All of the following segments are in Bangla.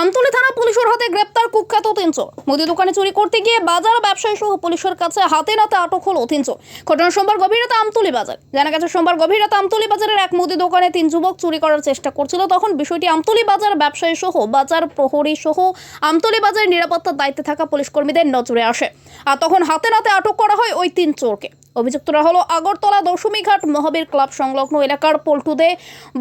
আমতলী থানা পুলিশের হাতে গ্রেপ্তার কুখ্যাত তিন চোর মুদি দোকানে চুরি করতে গিয়ে বাজার ব্যবসায়ী সহ পুলিশের কাছে হাতে নাতে আটক হলো তিন চোর ঘটনা সোমবার গভীর রাতে আমতলী বাজার। জানা গেছে, সোমবার গভীর রাতে আমতলী বাজারের এক মুদি দোকানে তিন যুবক চুরি করার চেষ্টা করছিল। তখন বিষয়টি আমতলী বাজার ব্যবসায়ী সহ বাজার প্রহরী সহ আমতলী বাজারের নিরাপত্তার দায়িত্বে থাকা পুলিশ কর্মীদের নজরে আসে। আর তখন হাতে নাতে আটক করা হয় ওই তিন চোরকে। অভিযুক্তরা হলো আগরতলা দশমীঘাট মহাবীর ক্লাব সংলগ্ন এলাকার পল্টুদে,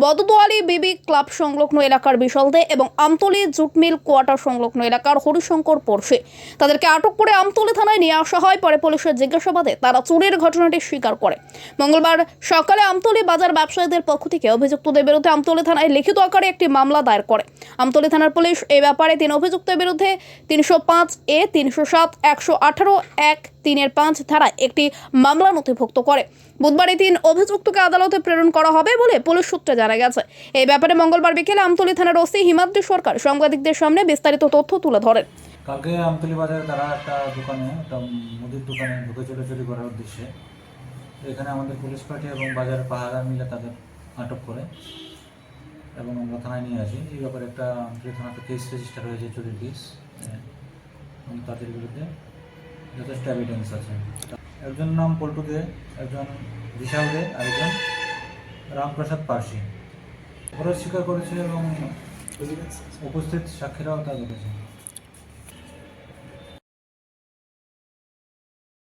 বদদোয়ালি বিবি ক্লাব সংলগ্ন এলাকার বিশালদে এবং আমতলি জুটমিল কোয়ার্টার সংলগ্ন এলাকার হরিশঙ্কর পড়শে। তাদেরকে আটক করে আমতলী থানায় নিয়ে আসা হয়, পরে পুলিশের জিজ্ঞাসাবাদে তারা চুরির ঘটনাটি স্বীকার করে। মঙ্গলবার সকালে আমতলি বাজার ব্যবসায়ীদের পক্ষ থেকে অভিযুক্তদের বিরুদ্ধে আমতলী থানায় লিখিত আকারে একটি মামলা দায়ের করে। আমতলি থানার পুলিশ এ ব্যাপারে তিন অভিযুক্তের বিরুদ্ধে তিনশো পাঁচ এ, তিনশো সাত, একশো আঠারো, এক তিনের পাঁচ ধারায় একটি মামলা নথিভুক্ত করে। বুধবার তিন অভিযুক্তকে আদালতে প্রেরণ করা হবে বলে পুলিশ সূত্রে জানা গেছে। এই ব্যাপারে মঙ্গলবার বিকেলে আমতলী থানার ওসি হিমাদ্রি সরকার সাংবাদিকদের সামনে বিস্তারিত তথ্য তুলে ধরেন। কালকে আমতলি বাজারে তারা একটা দোকানে, একটা মুদির দোকানে ঢুকে চলে চুরি করার উদ্দেশ্যে। এখানে আমাদের পুলিশ পার্টি এবং বাজার পাহারা মিলে তাদের আটক করে এবং আমরা থানায় নিয়ে আসি। এই ব্যাপারে একটা আমতলি থানাতে কেস রেজিস্টার হয়েছে, চুরির কেস এবং তাদের বিরুদ্ধে যথেষ্ট এভিডেন্স আছে। একজন নাম পল্টু দে একজন বিশাল দে আর একজন রামপ্রসাদ পার্সি। অপরাধ স্বীকার করেছে এবং উপস্থিত সাক্ষীরাও তা করেছে